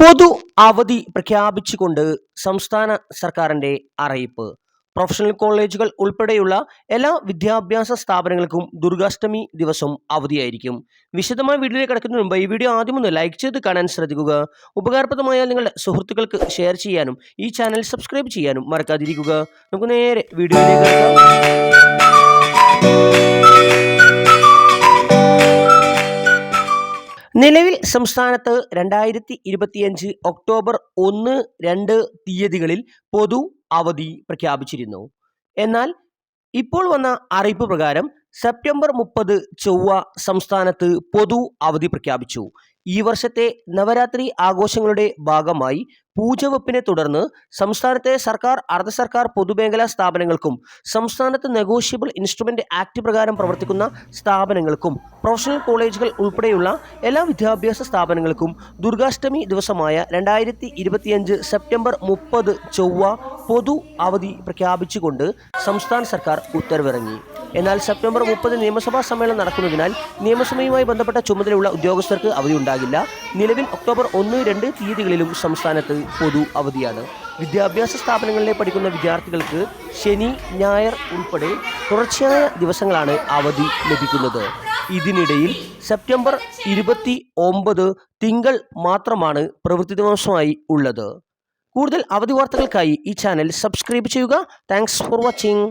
പൊതു അവധി പ്രഖ്യാപിച്ചുകൊണ്ട് സംസ്ഥാന സർക്കാരിന്റെ അറിയിപ്പ്. പ്രൊഫഷണൽ കോളേജുകൾ ഉൾപ്പെടെയുള്ള എല്ലാ വിദ്യാഭ്യാസ സ്ഥാപനങ്ങൾക്കും ദുർഗാഷ്ടമി ദിവസം അവധിയായിരിക്കും. വിശദമായ വീഡിയോയിലേക്ക് കിടക്കുന്നതിന് മുമ്പ് ഈ വീഡിയോ ആദ്യം ഒന്ന് ലൈക്ക് ചെയ്ത് കാണാൻ ശ്രദ്ധിക്കുക. ഉപകാരപ്രദമായാൽ നിങ്ങളുടെ സുഹൃത്തുക്കൾക്ക് ഷെയർ ചെയ്യാനും ഈ ചാനൽ സബ്സ്ക്രൈബ് ചെയ്യാനും മറക്കാതിരിക്കുക. നമുക്ക് നേരെ വീഡിയോയിലേക്ക് നിലവിൽ സംസ്ഥാനത്ത് രണ്ടായിരത്തി ഇരുപത്തിയഞ്ച് ഒക്ടോബർ ഒന്ന് രണ്ട് തീയതികളിൽ പൊതു അവധി പ്രഖ്യാപിച്ചിരുന്നു. എന്നാൽ ഇപ്പോൾ വന്ന അറിയിപ്പ് പ്രകാരം സെപ്റ്റംബർ മുപ്പത് ചൊവ്വ സംസ്ഥാനത്ത് പൊതു അവധി പ്രഖ്യാപിച്ചു. ഈ വർഷത്തെ നവരാത്രി ആഘോഷങ്ങളുടെ ഭാഗമായി പൂജവെപ്പിനെ തുടർന്ന് സംസ്ഥാനത്തെ സർക്കാർ അർദ്ധ സർക്കാർ പൊതുമേഖലാ സ്ഥാപനങ്ങൾക്കും സംസ്ഥാനത്ത് നെഗോഷ്യബിൾ ഇൻസ്ട്രുമെന്റ് ആക്ട് പ്രകാരം പ്രവർത്തിക്കുന്ന സ്ഥാപനങ്ങൾക്കും പ്രൊഫഷണൽ കോളേജുകൾ ഉൾപ്പെടെയുള്ള എല്ലാ വിദ്യാഭ്യാസ സ്ഥാപനങ്ങൾക്കും ദുർഗാഷ്ടമി ദിവസമായ രണ്ടായിരത്തി ഇരുപത്തിയഞ്ച് സെപ്റ്റംബർ മുപ്പത് ചൊവ്വ പൊതു അവധി പ്രഖ്യാപിച്ചുകൊണ്ട് സംസ്ഥാന സർക്കാർ ഉത്തരവിറങ്ങി. എന്നാൽ സെപ്റ്റംബർ മുപ്പത് നിയമസഭാ സമ്മേളനം നടക്കുന്നതിനാൽ നിയമസഭയുമായി ബന്ധപ്പെട്ട ചുമതലയുള്ള ഉദ്യോഗസ്ഥർക്ക് അവധി ഉണ്ടാകില്ല നിലവിൽ ഒക്ടോബർ ഒന്ന് രണ്ട് തീയതികളിലും സംസ്ഥാനത്ത് പൊതു അവധിയാണ്. വിദ്യാഭ്യാസ സ്ഥാപനങ്ങളിലെ പഠിക്കുന്ന വിദ്യാർത്ഥികൾക്ക് ശനി ഞായർ ഉൾപ്പെടെ തുടർച്ചയായ ദിവസങ്ങളാണ് അവധി ലഭിക്കുന്നത്. ഇതിനിടയിൽ സെപ്റ്റംബർ ഇരുപത്തി ഒമ്പത് തിങ്കൾ മാത്രമാണ് പ്രവൃത്തി ദിവസമായി ഉള്ളത്. കൂടുതൽ അവധി വാർത്തകൾക്കായി ഈ ചാനൽ സബ്സ്ക്രൈബ് ചെയ്യുക. Thanks for watching.